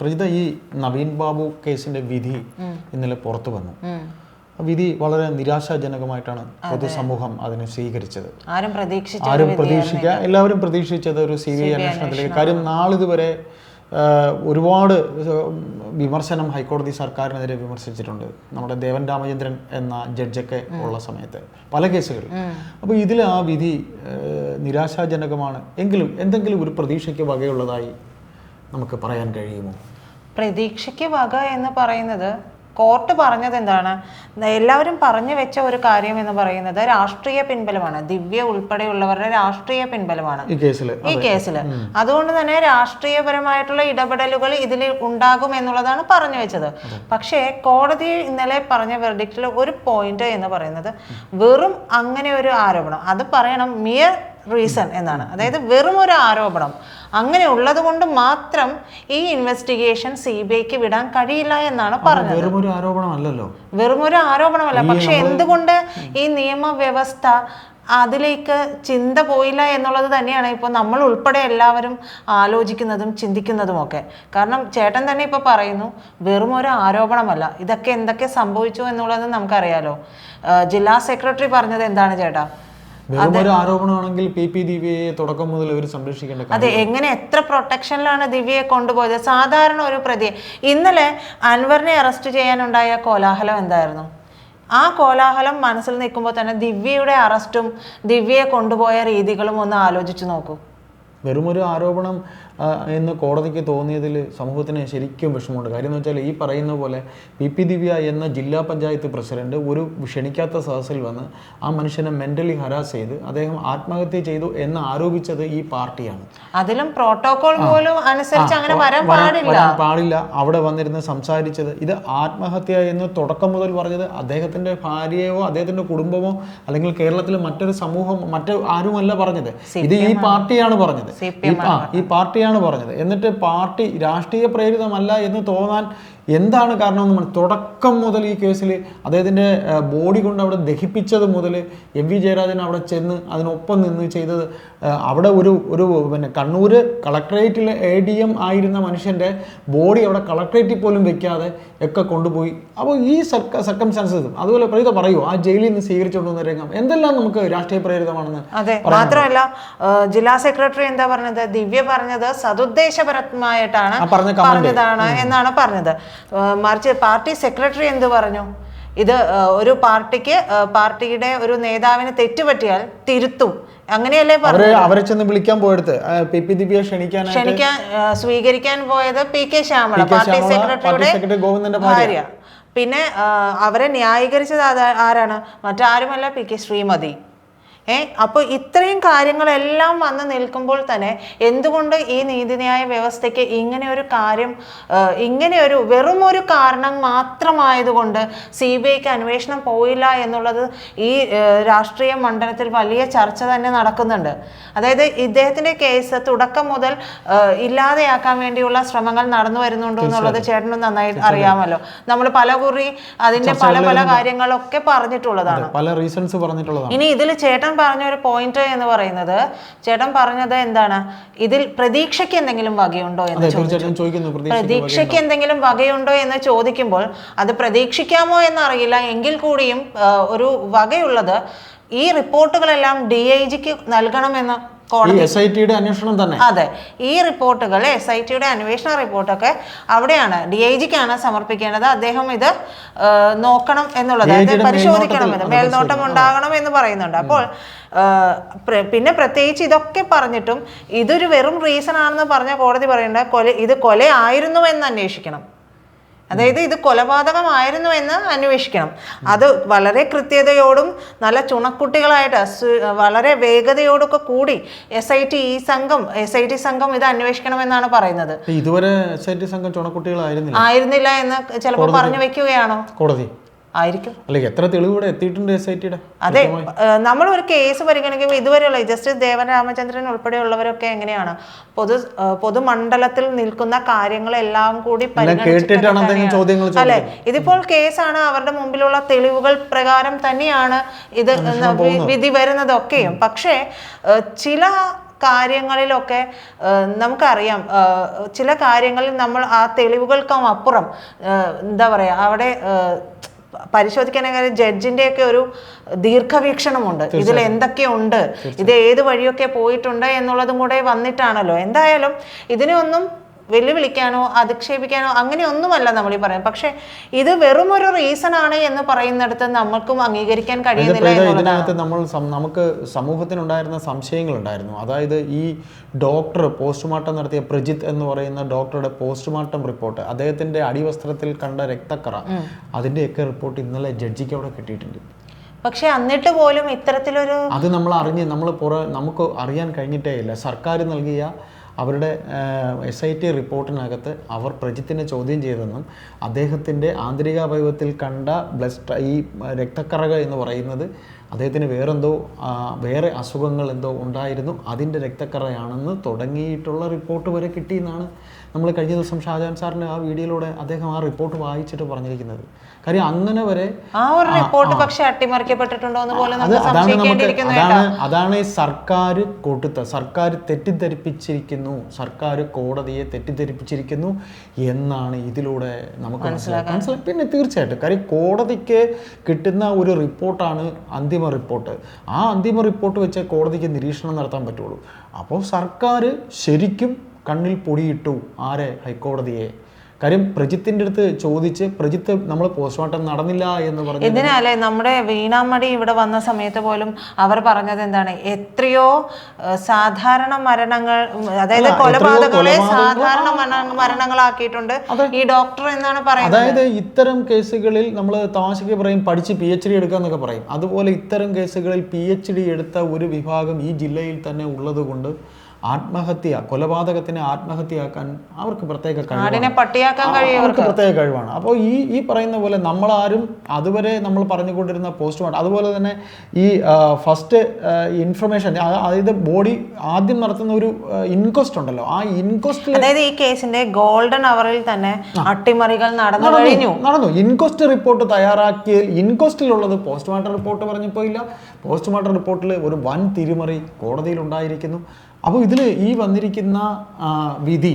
പ്രജിത ഈ നവീൻ ബാബു കേസിന്റെ വിധി ഇന്നലെ പുറത്തു വന്നു. വിധി വളരെ നിരാശാജനകമായിട്ടാണ് പൊതുസമൂഹം അതിനെ സ്വീകരിച്ചത്. ആരും പ്രതീക്ഷിച്ച ആരും പ്രതീക്ഷിക്കുക എല്ലാവരും പ്രതീക്ഷിച്ചത് ഒരു സി ബി ഐ അന്വേഷണത്തിലേക്ക്. കാര്യം നാളിതുവരെ ഒരുപാട് വിമർശനം ഹൈക്കോടതി സർക്കാരിനെതിരെ വിമർശിച്ചിട്ടുണ്ട്. നമ്മുടെ ദേവൻ രാമചന്ദ്രൻ എന്ന ജഡ്ജൊക്കെ ഉള്ള സമയത്ത്. പല കേസുകളിൽ അപ്പോൾ ഇതിൽ ആ വിധി നിരാശാജനകമാണ്. എങ്കിലും എന്തെങ്കിലും ഒരു പ്രതീക്ഷയ്ക്ക് വകയുള്ളതായി നമുക്ക് പറയാൻ കഴിയുമോ? പ്രതീക്ഷയ്ക്ക് വക എന്ന് പറയുന്നത് കോർട്ട് പറഞ്ഞത് എന്താണ്? എല്ലാവരും പറഞ്ഞു വെച്ച ഒരു കാര്യം എന്ന് പറയുന്നത് രാഷ്ട്രീയ പിൻബലമാണ്. ദിവ്യ ഉൾപ്പെടെയുള്ളവരുടെ രാഷ്ട്രീയ പിൻബലമാണ്. ഈ കേസിൽ അതുകൊണ്ട് തന്നെ രാഷ്ട്രീയപരമായിട്ടുള്ള ഇടപെടലുകൾ ഇതിൽ ഉണ്ടാകും എന്നുള്ളതാണ് പറഞ്ഞു വെച്ചത്. പക്ഷേ കോടതി ഇന്നലെ പറഞ്ഞ വെർഡിക്റ്റിൽ ഒരു പോയിന്റ് എന്ന് പറയുന്നത് വെറും അങ്ങനെ ഒരു ആരോപണം. അത് പറയണം മിയർ റീസൺ എന്നാണ്. അതായത് വെറും ഒരു ആരോപണം. അങ്ങനെ ഉള്ളത് കൊണ്ട് മാത്രം ഈ ഇൻവെസ്റ്റിഗേഷൻ സി ബി ഐക്ക് വിടാൻ കഴിയില്ല എന്നാണ് പറഞ്ഞത്. വെറും ഒരു ആരോപണമല്ലല്ലോ? വെറും ഒരു ആരോപണമല്ല പക്ഷെ എന്തുകൊണ്ട് ഈ നിയമവ്യവസ്ഥ അതിലേക്ക് ചിന്ത പോയില്ല എന്നുള്ളത് തന്നെയാണ് ഇപ്പോൾ നമ്മൾ ഉൾപ്പെടെ എല്ലാവരും ആലോചിക്കുന്നതും ചിന്തിക്കുന്നതും ഒക്കെ. കാരണം ചേട്ടൻ തന്നെ ഇപ്പോൾ പറയുന്നു വെറും ഒരു ആരോപണമല്ല. ഇതൊക്കെ എന്തൊക്കെ സംഭവിച്ചു എന്നുള്ളത് നമുക്കറിയാലോ. ജില്ലാ സെക്രട്ടറി പറഞ്ഞത് എന്താണ് ചേട്ടാ? ഒരു ആരോപണമാണെങ്കിൽ പി പി ദിവ്യയെ തുടക്കം മുതൽ അവർ സംരക്ഷിക്കേണ്ട അതെ എങ്ങനെ എത്ര പ്രൊട്ടക്ഷനിലാണ് ദിവ്യയെ കൊണ്ടുപോയത്? സാധാരണ ഒരു പ്രതിയെ ഇന്നലെ അൻവറിനെ അറസ്റ്റ് ചെയ്യാനുണ്ടായ കോലാഹലം എന്തായിരുന്നു? ആ കോലാഹലം മനസ്സിൽ നിൽക്കുമ്പോൾ തന്നെ ദിവ്യയുടെ അറസ്റ്റും ദിവ്യയെ കൊണ്ടുപോയ രീതികളും ഒന്ന് ആലോചിച്ചു നോക്കൂ. വെറുമൊരു ആരോപണം എന്ന് കോടതിക്ക് തോന്നിയതിൽ സമൂഹത്തിന് ശരിക്കും വിഷമമുണ്ട്. കാര്യം എന്ന് വെച്ചാൽ ഈ പറയുന്ന പോലെ പി പി ദിവ്യ എന്ന ജില്ലാ പഞ്ചായത്ത് പ്രസിഡന്റ് ഒരു ക്ഷണിക്കാത്ത സദസ്സിൽ വന്ന് ആ മനുഷ്യനെ മെന്റലി ഹരാസ് ചെയ്ത് അദ്ദേഹം ആത്മഹത്യ ചെയ്തു എന്ന് ആരോപിച്ചത് ഈ പാർട്ടിയാണ്. അതിലും പ്രോട്ടോകോൾ പോലും അനുസരിച്ച് അങ്ങനെ വരാൻ പാടില്ല. പാടില്ല. അവിടെ വന്നിരുന്ന് സംസാരിച്ചത് ഇത് ആത്മഹത്യ എന്ന് തുടക്കം മുതൽ പറഞ്ഞത് അദ്ദേഹത്തിന്റെ ഭാര്യയോ അദ്ദേഹത്തിന്റെ കുടുംബമോ അല്ലെങ്കിൽ കേരളത്തിലെ മറ്റൊരു സമൂഹം മറ്റു ആരുമല്ല പറഞ്ഞത്. ഇത് ഈ പാർട്ടിയാണ് പറഞ്ഞത്. ഈ ആ, പാർട്ടിയാണ് പറഞ്ഞത്. എന്നിട്ട് പാർട്ടി രാഷ്ട്രീയ പ്രേരിതമല്ല എന്ന് തോന്നാൻ എന്താണ് കാരണമെന്ന് എന്ന് തുടക്കം മുതൽ ഈ കേസിൽ അദ്ദേഹത്തിന്റെ ബോഡി കൊണ്ട് അവിടെ ദഹിപ്പിച്ചത് മുതൽ എം വി ജയരാജൻ അവിടെ ചെന്ന് അതിനൊപ്പം നിന്ന് ചെയ്തത് അവിടെ ഒരു ഒരു പിന്നെ കണ്ണൂർ കളക്ട്രേറ്റിലെ എ ഡി എം ആയിരുന്ന മനുഷ്യന്റെ ബോഡി അവിടെ കളക്ട്രേറ്റിൽ പോലും വെക്കാതെ ഒക്കെ കൊണ്ടുപോയി. അപ്പോൾ ഈ സർക്ക സർക്കംസ്റ്റാൻസസും അതുപോലെ പ്രീത പറയൂ ആ ജയിലിൽ നിന്ന് സ്വീകരിച്ചുകൊണ്ടുവന്ന രംഗം എന്തെല്ലാം നമുക്ക് രാഷ്ട്രീയ പ്രേരിതമാണെന്ന് അതെ മാത്രമല്ല ജില്ലാ സെക്രട്ടറി എന്താ പറഞ്ഞത്? ദിവ്യ പറഞ്ഞത് സതുദ്ദേശപരമായിട്ടാണ്. പറഞ്ഞതാണ് എന്നാണ് പറഞ്ഞത്. മറിച്ച് പാർട്ടി സെക്രട്ടറി എന്ത് പറഞ്ഞു? ഇത് ഒരു പാർട്ടിക്ക് പാർട്ടിയുടെ ഒരു നേതാവിന് തെറ്റുപറ്റിയാൽ തിരുത്തും അങ്ങനെയല്ലേ അവരെ അവരെ ചെന്ന് വിളിക്കാൻ പോയെടുത്ത്. ആ, പി പി ദിവ്യയെ ക്ഷണിക്കാനായിട്ട് ക്ഷണിക്കാൻ സ്വീകരിക്കാൻ പോയത് പി കെ ശ്യാമള പാർട്ടി സെക്രട്ടറിയുടെ സെക്രട്ടറി ഗോവിന്ദന്റെ ഭാര്യ. ഭാര്യ. പിന്നെ അവരെ ന്യായീകരിച്ചത് ആരാണ്? മറ്റാരുമല്ല പി കെ ശ്രീമതി. ഏ അപ്പോൾ ഇത്രയും കാര്യങ്ങളെല്ലാം വന്ന് നിൽക്കുമ്പോൾ തന്നെ എന്തുകൊണ്ട് ഈ നീതിന്യായ വ്യവസ്ഥയ്ക്ക് ഇങ്ങനെ ഒരു കാര്യം ഇങ്ങനെ ഒരു വെറും ഒരു കാരണം മാത്രമായതുകൊണ്ട് സി ബി ഐക്ക് അന്വേഷണം പോയില്ല എന്നുള്ളത് ഈ രാഷ്ട്രീയ മണ്ഡലത്തിൽ വലിയ ചർച്ച തന്നെ നടക്കുന്നുണ്ട്. അതായത് ഇദ്ദേഹത്തിന്റെ കേസ് തുടക്കം മുതൽ ഇല്ലാതെയാക്കാൻ വേണ്ടിയുള്ള ശ്രമങ്ങൾ നടന്നു വരുന്നുണ്ടോ എന്നുള്ളത് ചേട്ടനും നന്നായി അറിയാമല്ലോ. നമ്മൾ പല കുറി അതിന്റെ പല പല കാര്യങ്ങളൊക്കെ പറഞ്ഞിട്ടുള്ളതാണ്. പല റീസൺസ് പറഞ്ഞിട്ടുള്ളതാണ്. ഇനി ഇതിൽ ചേട്ടൻ പറഞ്ഞ ഒരു പോയിന്റ് എന്ന് പറയുന്നത് ചേട്ടൻ പറഞ്ഞത് എന്താണ്? ഇതിൽ പ്രതീക്ഷയ്ക്ക് എന്തെങ്കിലും വകയുണ്ടോ എന്ന് ചോദിച്ചു. ചോദിക്കുന്നു. പ്രതീക്ഷ പ്രതീക്ഷയ്ക്ക് എന്തെങ്കിലും വകയുണ്ടോ എന്ന് ചോദിക്കുമ്പോൾ അത് പ്രതീക്ഷിക്കാമോ എന്നറിയില്ല. എങ്കിൽ കൂടിയും ഒരു വകയുള്ളത് ഈ റിപ്പോർട്ടുകളെല്ലാം ഡി ഐ ജിക്ക് നൽകണമെന്ന് കോടതി അന്വേഷണം തന്നെ. അതെ. ഈ റിപ്പോർട്ടുകൾ എസ് ഐ ടിയുടെ അന്വേഷണ റിപ്പോർട്ടൊക്കെ അവിടെയാണ്. ഡി ഐ ജിക്കാണ് സമർപ്പിക്കേണ്ടത്. അദ്ദേഹം ഇത് നോക്കണം എന്നുള്ളത്. പരിശോധിക്കണം എന്ന് മേൽനോട്ടം ഉണ്ടാകണം എന്ന് പറയുന്നുണ്ട്. അപ്പോൾ പിന്നെ പ്രത്യേകിച്ച് ഇതൊക്കെ പറഞ്ഞിട്ടും ഇതൊരു വെറും റീസൺ ആണെന്ന് പറഞ്ഞ കോടതി പറയേണ്ട കൊല ഇത് കൊലയായിരുന്നു എന്ന് അന്വേഷിക്കണം. അതായത് ഇത് കൊലപാതകമായിരുന്നു എന്ന് അന്വേഷിക്കണം. അത് വളരെ കൃത്യതയോടും നല്ല ചുണക്കുട്ടികളായിട്ട് വളരെ വേഗതയോടൊക്കെ കൂടി എസ് ഐ ടി ഈ സംഘം എസ് ഐ ടി സംഘം ഇത് അന്വേഷിക്കണം എന്നാണ് പറയുന്നത്. ഇതുവരെ എസ് ഐ ടി സംഘം ചുണക്കുട്ടികളായിരുന്നില്ല. ആയിരുന്നില്ല എന്ന് ചിലപ്പോൾ പറഞ്ഞു വെക്കുകയാണോ? കോടതി. ആയിരിക്കും. അല്ലെങ്കിൽ എത്ര തെളിവിടെ എത്തിയിട്ടുണ്ട് എസ് ഐ ടിയുടെ അതെ നമ്മൾ ഒരു കേസ് പരിഗണിക്കുമ്പോൾ ഇതുവരെയുള്ള ജസ്റ്റിസ് ദേവൻ രാമചന്ദ്രൻ ഉൾപ്പെടെയുള്ളവരൊക്കെ എങ്ങനെയാണ്? പൊതു പൊതുമണ്ഡലത്തിൽ നിൽക്കുന്ന കാര്യങ്ങളെല്ലാം കൂടി അല്ലെ? ഇതിപ്പോൾ കേസാണ് അവരുടെ മുമ്പിലുള്ള തെളിവുകൾ പ്രകാരം തന്നെയാണ് ഇത് വിധി വരുന്നതൊക്കെയും. പക്ഷേ ചില കാര്യങ്ങളിലൊക്കെ നമുക്കറിയാം ചില കാര്യങ്ങളിൽ നമ്മൾ ആ തെളിവുകൾക്കും അപ്പുറം എന്താ പറയുക അവിടെ ആ, പരിശോധിക്കാനെങ്കിൽ ജഡ്ജിന്റെ ഒക്കെ ഒരു ദീർഘവീക്ഷണമുണ്ട്. ഇതിൽ എന്തൊക്കെയുണ്ട്? ഇത് ഏത് വഴിയൊക്കെ പോയിട്ടുണ്ട് എന്നുള്ളതും കൂടെ വന്നിട്ടാണല്ലോ. എന്തായാലും ഇതിനെ ഒന്നും വെല്ലുവിളിക്കാനോ അധിക്ഷേപിക്കാനോ അങ്ങനെയൊന്നുമല്ല നമ്മൾ ഈ പറയുന്നത്. പക്ഷെ ഇത് വെറും ഒരു റീസൺ ആണ് എന്ന് പറയുന്നിടത്ത് നമ്മൾക്കും അംഗീകരിക്കാൻ കഴിയുന്നില്ല ഇതിനകത്ത് നമ്മൾ നമുക്ക് സമൂഹത്തിനുണ്ടായിരുന്ന സംശയങ്ങളുണ്ടായിരുന്നു. അതായത് ഈ ഡോക്ടർ പോസ്റ്റ്മോർട്ടം നടത്തിയ പ്രജിത്ത് എന്ന് പറയുന്ന ഡോക്ടറുടെ പോസ്റ്റ്മോർട്ടം റിപ്പോർട്ട് അദ്ദേഹത്തിന്റെ അടിവസ്ത്രത്തിൽ കണ്ട രക്തക്കറ അതിന്റെയൊക്കെ റിപ്പോർട്ട് ഇന്നലെ ജഡ്ജിക്ക് അവിടെ കിട്ടിയിട്ടുണ്ട്. പക്ഷെ എന്നിട്ട് പോലും ഇത്തരത്തിലൊരു അത് നമ്മൾ അറിഞ്ഞ് നമ്മൾ പുറ നമുക്ക് അറിയാൻ കഴിഞ്ഞിട്ടേ ഇല്ല. സർക്കാർ നൽകിയ അവരുടെ എസ് ഐ ടി റിപ്പോർട്ടിനകത്ത് അവർ പ്രജിത്തിനെ ചോദ്യം ചെയ്തെന്നും അദ്ദേഹത്തിന്റെ ആന്തരികാവയവത്തിൽ കണ്ട ബ്ലസ്റ്റ് ഈ രക്തക്കറക എന്ന് പറയുന്നത് അദ്ദേഹത്തിന് വേറെന്തോ വേറെ അസുഖങ്ങൾ എന്തോ ഉണ്ടായിരുന്നു. അതിന്റെ രക്തക്കറയാണെന്ന് തുടങ്ങിയിട്ടുള്ള റിപ്പോർട്ട് വരെ കിട്ടിയെന്നാണ് നമ്മൾ കഴിഞ്ഞ ദിവസം ഷാജാൻ സാറിന്റെ ആ വീഡിയോയിലൂടെ അദ്ദേഹം ആ റിപ്പോർട്ട് വായിച്ചിട്ട് പറഞ്ഞിരിക്കുന്നത്. കാര്യം അങ്ങനെ വരെ ആ ഒരു റിപ്പോർട്ട് പക്ഷെ അട്ടിമറിക്കപ്പെട്ടിട്ടുണ്ടോ എന്ന് പോലെ നമുക്ക് അതാണ് അതാണ് സർക്കാർ കൊടുത്ത സർക്കാർ തെറ്റിദ്ധരിപ്പിച്ചിരിക്കുന്നു സർക്കാർ കോടതിയെ തെറ്റിദ്ധരിപ്പിച്ചിരിക്കുന്നു എന്നാണ് ഇതിലൂടെ നമുക്ക് മനസ്സിലാക്കാൻ പിന്നെ തീർച്ചയായിട്ടും. കാര്യം കോടതിക്ക് കിട്ടുന്ന ഒരു റിപ്പോർട്ടാണ് അന്തിമ റിപ്പോർട്ട്. ആ അന്തിമ റിപ്പോർട്ട് വെച്ച് കോടതിക്ക് നിരീക്ഷണം നടത്താൻ പറ്റുള്ളൂ. അപ്പോൾ സർക്കാർ ശരിക്കും കണ്ണിൽ പൊടിയിട്ടു ആരെ ഹൈക്കോടതിയെ? കാര്യം പ്രജിത്തിന്റെ അടുത്ത് ചോദിച്ച് പ്രജിത്ത് നമ്മൾ പോസ്റ്റ്മോർട്ടം നടന്നില്ല എന്ന് പറഞ്ഞു ഇതിനാലേ നമ്മുടെ വീണാമടി ഇവിടെ വന്ന സമയത്ത് പോലും അവർ പറഞ്ഞത് എന്താണ്? എത്രയോ സാധാരണ മരണങ്ങൾ അതായത് കൊലപാതകളെ കൊലപാതകങ്ങളെ സാധാരണ മരണങ്ങളാക്കിയിട്ടുണ്ട്. ഈ ഡോക്ടർ എന്നാണ് പറയുന്നത്. അതായത് ഇത്തരം കേസുകളിൽ നമ്മൾ തമാശയ്ക്ക് പറയും പഠിച്ച് പി എച്ച് ഡി എടുക്കാന്നൊക്കെ പറയും. അതുപോലെ ഇത്തരം കേസുകളിൽ പി എച്ച് ഡി എടുത്ത ഒരു വിഭാഗം ഈ ജില്ലയിൽ തന്നെ ഉള്ളത് കൊണ്ട് ആത്മഹത്യ കൊലപാതകത്തിനെ ആത്മഹത്യയാക്കാൻ അവർക്ക് പ്രത്യേക കഴിവാണ്. അവർക്ക് പ്രത്യേക കഴിവാണ്. അപ്പോൾ ഈ ഈ പറയുന്ന പോലെ നമ്മളാരും അതുവരെ നമ്മൾ പറഞ്ഞുകൊണ്ടിരുന്ന പോസ്റ്റ്മോർട്ടം അതുപോലെ തന്നെ ഈ ഫസ്റ്റ് ഇൻഫർമേഷൻ അതായത് ബോഡി ആദ്യം നടത്തുന്ന ഒരു ഇൻക്വസ്റ്റ് ഉണ്ടല്ലോ. ആ ഇൻക്വസ്റ്റ് അതായത് ഈ കേസിന്റെ ഗോൾഡൻ അവറിൽ തന്നെ അട്ടിമറികൾ നടന്നു കഴിഞ്ഞു. നടന്നു. ഇൻക്വസ്റ്റ് റിപ്പോർട്ട് തയ്യാറാക്കിയ ഇൻക്വസ്റ്റിലുള്ളത് പോസ്റ്റ്മോർട്ടം റിപ്പോർട്ട് പറഞ്ഞപ്പോൾ ഇല്ല പോസ്റ്റ്മോർട്ടം റിപ്പോർട്ടിൽ ഒരു വൻ തിരിമറി കോടതിയിൽ ഉണ്ടായിരിക്കുന്നു. അപ്പോൾ ഇതിൽ ഈ വന്നിരിക്കുന്ന വിധി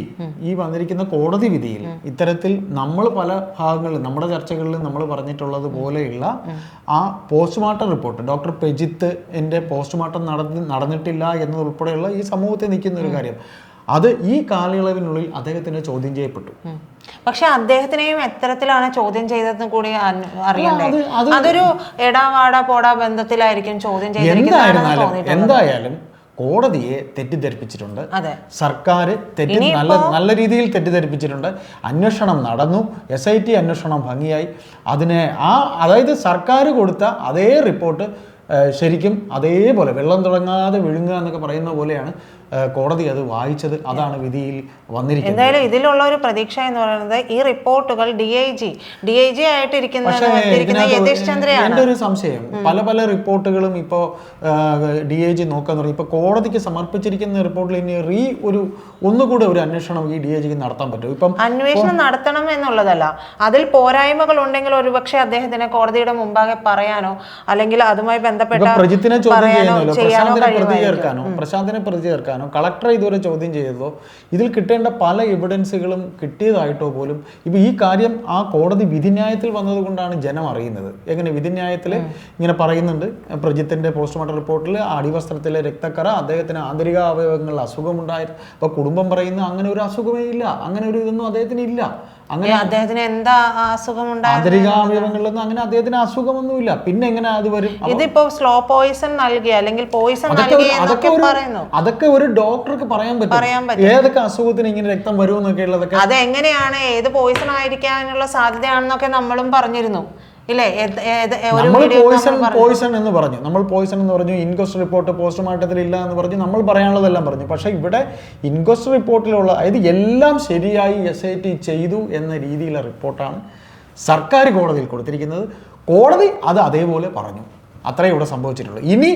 ഈ വന്നിരിക്കുന്ന കോടതി വിധിയിൽ ഇത്തരത്തിൽ നമ്മൾ പല ഭാഗങ്ങളിൽ നമ്മുടെ ചർച്ചകളിൽ നമ്മൾ പറഞ്ഞിട്ടുള്ളത് പോലെയുള്ള ആ പോസ്റ്റ്മോർട്ടം റിപ്പോർട്ട് ഡോക്ടർ പെജിത്ത് എന്റെ പോസ്റ്റ്മോർട്ടം നടന്ന് നടന്നിട്ടില്ല എന്നതുൾപ്പെടെയുള്ള ഈ സമൂഹത്തിൽ നിൽക്കുന്ന ഒരു കാര്യം. അത് ഈ കാലയളവിനുള്ളിൽ അദ്ദേഹത്തിന് ചോദ്യം ചെയ്യപ്പെട്ടു. പക്ഷെ അദ്ദേഹത്തിനെയും എത്തരത്തിലാണ് ചോദ്യം ചെയ്തതെന്ന് കൂടി അറിയാം അറിയണ്ടേ? അതൊരു എടാ എടാവാട പോടാ ബന്ധത്തിലായിരിക്കും ചോദ്യം ചെയ്തിരിക്കുന്നത് എന്തായാലും കോടതിയെ തെറ്റിദ്ധരിപ്പിച്ചിട്ടുണ്ട്. സർക്കാർ തെറ്റി നല്ല നല്ല രീതിയിൽ തെറ്റിദ്ധരിപ്പിച്ചിട്ടുണ്ട്. അന്വേഷണം നടന്നു. എസ് ഐ ടി അന്വേഷണം ഭംഗിയായി. അതിനെ ആ അതായത് സർക്കാർ കൊടുത്ത അതേ റിപ്പോർട്ട് ശരിക്കും അതേപോലെ വെള്ളം തുടങ്ങാതെ വിഴുങ്ങുക എന്നൊക്കെ പറയുന്ന പോലെയാണ് കോടതി അത് വായിച്ചത് അതാണ് വിധിയിൽ വന്നിരിക്കുന്നത്. എന്തായാലും ഇതിലുള്ള ഒരു പ്രതീക്ഷ എന്ന് പറയുന്നത് ഈ റിപ്പോർട്ടുകൾ D I G D I G ആയിട്ടിരിക്കുന്ന യതീഷ് ചന്ദ്രയാണ്. എന്റെ ഒരു സംശയം പല പല റിപ്പോർട്ടുകളും ഇപ്പോ ഡി ഐ ജി നോക്കാന്ന് പറയും ഇപ്പോൾ കോടതിക്ക് സമർപ്പിച്ചിരിക്കുന്ന റിപ്പോർട്ടിൽ ഇനി റീ ഒരു ഒന്നുകൂടെ ഒരു അന്വേഷണം ഈ ഡി ഐ ജിക്ക് നടത്താൻ പറ്റും. ഇപ്പം അന്വേഷണം നടത്തണം എന്നുള്ളതല്ല. അതിൽ പോരായ്മകൾ ഉണ്ടെങ്കിൽ ഒരുപക്ഷെ അദ്ദേഹത്തിന് കോടതിയുടെ മുമ്പാകെ പറയാനോ അല്ലെങ്കിൽ അതുമായി ബന്ധപ്പെട്ട ഇപ്പൊ പ്രജിത്തിനെ ചോദ്യം ചെയ്യാനോ പ്രശാന്തിനെ പ്രതി ചേർക്കാനോ പ്രശാന്തിനെ പ്രതി ചേർക്കാനോ കളക്ടറെ ഇതുവരെ ചോദ്യം ചെയ്തതോ ഇതിൽ കിട്ടേണ്ട പല എവിഡൻസുകളും കിട്ടിയതായിട്ടോ പോലും ഇപ്പം ഈ കാര്യം ആ കോടതി വിധിന്യായത്തിൽ വന്നതുകൊണ്ടാണ് ജനം അറിയുന്നത്. എങ്ങനെ വിധിന്യായത്തിൽ ഇങ്ങനെ പറയുന്നുണ്ട് പ്രജിത്തിന്റെ പോസ്റ്റ്മോർട്ടം റിപ്പോർട്ടിൽ അടിവസ്ത്രത്തിലെ രക്തക്കറ അദ്ദേഹത്തിന് ആന്തരിക അവയവങ്ങളിൽ അസുഖമുണ്ടായിരുന്നു അപ്പോൾ കുടുംബം പറയുന്ന അങ്ങനെ ഒരു അസുഖമേ ഇല്ല അങ്ങനെ ഒരു ഇതൊന്നും അദ്ദേഹത്തിന് ഇല്ല. അങ്ങനെ അദ്ദേഹത്തിന് എന്താ അസുഖം ആന്തരിക അവയവങ്ങളിലൊന്നും അങ്ങനെ അദ്ദേഹത്തിന് അസുഖമൊന്നുമില്ല. പിന്നെ എങ്ങനെ അത് വരും? ഇതിപ്പോ സ്ലോ പോയിസൺ നൽകി അല്ലെങ്കിൽ പോയിസൺ അതൊക്കെ ഒരു- അതൊക്കെ ഒരു പറയുന്നു. അതൊക്കെ ഒരു ഡോക്ടർക്ക് പറയാൻ പറയാൻ പറ്റും. ഏതൊക്കെ അസുഖത്തിന് ഇങ്ങനെ രക്തം വരും എന്നൊക്കെ ഉള്ളതൊക്കെ അത് എങ്ങനെയാണ് ഏത് പോയിസൺ ആയിരിക്കാനുള്ള സാധ്യതയാണെന്നൊക്കെ നമ്മളും പറഞ്ഞിരുന്നു. ഇല്ലേ? നമ്മൾ പോയിസൺ പോയിസൺ എന്ന് പറഞ്ഞു. നമ്മൾ പോയിസൺ എന്ന് പറഞ്ഞു ഇൻക്വസ്റ്റ് റിപ്പോർട്ട് പോസ്റ്റ്മോർട്ടത്തിൽ ഇല്ല എന്ന് പറഞ്ഞു നമ്മൾ പറയാനുള്ളതെല്ലാം പറഞ്ഞു. പക്ഷേ ഇവിടെ ഇൻക്വസ്റ്റ് റിപ്പോർട്ടിലുള്ള അതായത് എല്ലാം ശരിയായി എസ് ഐ ടി ചെയ്തു എന്ന രീതിയിലുള്ള റിപ്പോർട്ടാണ് സർക്കാർ കോടതിയിൽ കൊടുത്തിരിക്കുന്നത്. കോടതി അത് അതേപോലെ പറഞ്ഞു. അത്രേ ഇവിടെ സംഭവിച്ചിട്ടുള്ളൂ. ഇനി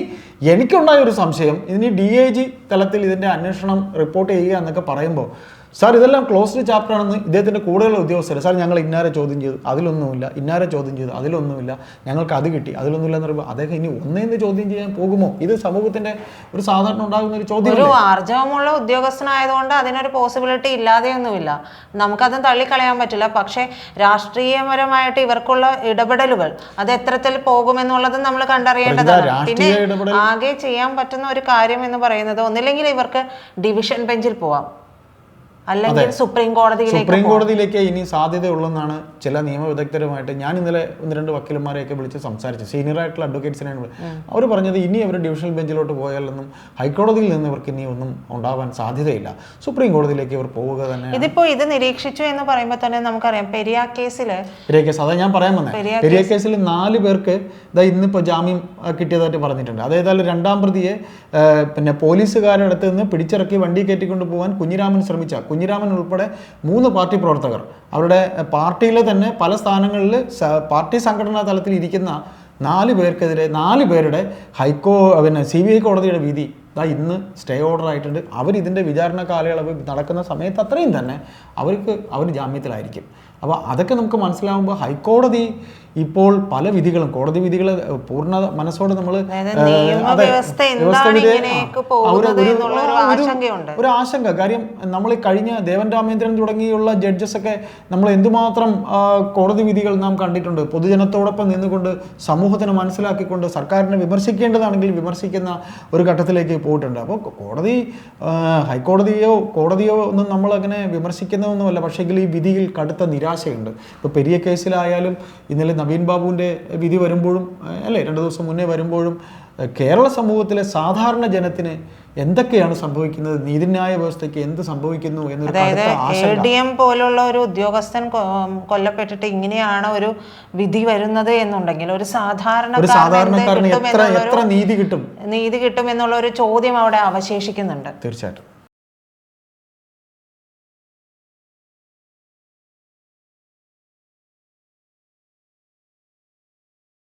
എനിക്കുണ്ടായ ഒരു സംശയം ഇനി ഡി ഐ ജി തലത്തിൽ ഇതിന്റെ അന്വേഷണം റിപ്പോർട്ട് ചെയ്യുക എന്നൊക്കെ പറയുമ്പോൾ സാർ ഇതെല്ലാം ക്ലോസ്ഡ് ചാപ്റ്റർ ആണെന്ന് ഇദ്ദേഹത്തിന്റെ കൂടുതലുള്ള ഉദ്യോഗസ്ഥർ സാർ ഞങ്ങൾ ഇന്നാരെ ചോദ്യം ചെയ്തു? അതിലൊന്നുമില്ല. ഇന്നാരെ ചോദ്യം ചെയ്തു? അതിലൊന്നുമില്ല. ഞങ്ങൾക്ക് അത് കിട്ടി. അതിലൊന്നുമില്ല എന്ന് പറയുമ്പോൾ അദ്ദേഹം ഇനി ഒന്നേന്ന് ചോദ്യം ചെയ്യാൻ പോകുമോ? ഇത് സമൂഹത്തിന്റെ ഒരു സാധാരണ ഉണ്ടാകുന്ന ഒരു ചോദ്യം ഒരു ആർജവമുള്ള ഉദ്യോഗസ്ഥനായതുകൊണ്ട് അതിനൊരു പോസിബിലിറ്റി ഇല്ലാതെയൊന്നുമില്ല. നമുക്കത് തള്ളിക്കളയാൻ പറ്റില്ല. പക്ഷേ രാഷ്ട്രീയപരമായിട്ട് ഇവർക്കുള്ള ഇടപെടലുകൾ അത് എത്രത്തിൽ പോകുമെന്നുള്ളത് നമ്മൾ കണ്ടറിയേണ്ടതാണ്. പിന്നെ ആകെ ചെയ്യാൻ പറ്റുന്ന ഒരു കാര്യം എന്ന് പറയുന്നത് ഒന്നില്ലെങ്കിൽ ഇവർക്ക് ഡിവിഷൻ ബെഞ്ചിൽ പോവാം. അല്ലെങ്കിൽ സുപ്രീം കോടതിയിലേക്ക് സുപ്രീം കോടതിയിലേക്ക് ഇനി സാധ്യതയുള്ളതെന്നാണ് ചില നിയമ വിദഗ്ധരുമായിട്ട് ഞാൻ ഇന്നലെ ഒന്ന് രണ്ട് വക്കീലന്മാരെയൊക്കെ വിളിച്ച് സംസാരിച്ചു. സീനിയർ ആയിട്ടുള്ള അഡ്വക്കേറ്റ്സിനെയാണ് അവർ പറഞ്ഞത് ഇനി അവർ ഡിവിഷണൽ ബെഞ്ചിലോട്ട് പോയാലൊന്നും ഹൈക്കോടതിയിൽ നിന്ന് ഇവർക്ക് ഇനി ഒന്നും ഉണ്ടാവാൻ സാധ്യതയില്ല. സുപ്രീം കോടതിയിലേക്ക് ഇവർ പോവുക തന്നെ ഇതിപ്പോ ഇത് നിരീക്ഷിച്ചു എന്ന് പറയുമ്പോൾ തന്നെ നമുക്കറിയാം പെരിയ കേസിൽ പെരിയ കേസ് അതാ ഞാൻ പറയാൻ വന്നത് പെരിയ കേസിൽ നാല് പേർക്ക് ഇതാ ഇന്നിപ്പോൾ ജാമ്യം കിട്ടിയതായിട്ട് പറഞ്ഞിട്ടുണ്ട്. അതേതായാലും രണ്ടാം പ്രതിയെ പിന്നെ പോലീസുകാരുടെ അടുത്ത് നിന്ന് പിടിച്ചിറക്കി വണ്ടി കയറ്റിക്കൊണ്ട് പോകാൻ കുഞ്ഞിരാമൻ ശ്രമിച്ച കുഞ്ഞിരാമൻ ഉൾപ്പെടെ മൂന്ന് പാർട്ടി പ്രവർത്തകർ. അവരുടെ പാർട്ടിയിലെ തന്നെ പല സ്ഥാനങ്ങളിൽ പാർട്ടി സംഘടനാ തലത്തിൽ ഇരിക്കുന്ന നാല് പേർക്കെതിരെ നാല് പേരുടെ ഹൈക്കോ പിന്നെ സി ബി ഐ കോടതിയുടെ വിധി. ഇതാ ഇന്ന് സ്റ്റേ ഓർഡർ ആയിട്ടുണ്ട്. അവരിതിന്റെ വിചാരണ കാലയളവ് നടക്കുന്ന സമയത്ത് അത്രയും തന്നെ അവർക്ക് അവർ ജാമ്യത്തിലായിരിക്കും. അപ്പോൾ അതൊക്കെ നമുക്ക് മനസ്സിലാവുമ്പോൾ ഹൈക്കോടതി ഇപ്പോൾ പല വിധികളും കോടതി വിധികൾ പൂർണ മനസ്സോടെ നമ്മൾ ഒരു ആശങ്ക. കാര്യം നമ്മൾ കഴിഞ്ഞ ദേവൻ രാമേന്ദ്രൻ തുടങ്ങിയുള്ള ജഡ്ജസ് ഒക്കെ നമ്മൾ എന്തുമാത്രം കോടതി വിധികൾ നാം കണ്ടിട്ടുണ്ട്. പൊതുജനത്തോടൊപ്പം നിന്നുകൊണ്ട് സമൂഹത്തിന് മനസ്സിലാക്കിക്കൊണ്ട് സർക്കാരിനെ വിമർശിക്കേണ്ടതാണെങ്കിൽ വിമർശിക്കുന്ന ഒരു ഘട്ടത്തിലേക്ക് പോയിട്ടുണ്ട്. അപ്പോൾ കോടതി ഹൈക്കോടതിയോ കോടതിയോ ഒന്നും നമ്മൾ അങ്ങനെ വിമർശിക്കുന്നതൊന്നുമല്ല. പക്ഷേ ഈ വിധിയിൽ കടുത്ത നിരാശയുണ്ട് ഇപ്പോൾ പെരിയ കേസിലായാലും ഇന്നലെ നവീൻ ബാബുവിന്റെ വിധി വരുമ്പോഴും അല്ലേ രണ്ട് ദിവസം മുന്നേ വരുമ്പോഴും കേരള സമൂഹത്തിലെ സാധാരണ ജനത്തിന് എന്തൊക്കെയാണ് സംഭവിക്കുന്നത്? നീതിന്യായ വ്യവസ്ഥയ്ക്ക് എന്ത് സംഭവിക്കുന്നു അതായത് ഡി എം പോലുള്ള ഒരു ഉദ്യോഗസ്ഥൻ കൊല്ലപ്പെട്ടിട്ട് ഇങ്ങനെയാണ് ഒരു വിധി വരുന്നത് എന്നുണ്ടെങ്കിൽ ഒരു സാധാരണ നീതി കിട്ടും? നീതി കിട്ടും എന്നുള്ള ഒരു ചോദ്യം അവിടെ അവശേഷിക്കുന്നുണ്ട്. തീർച്ചയായിട്ടും.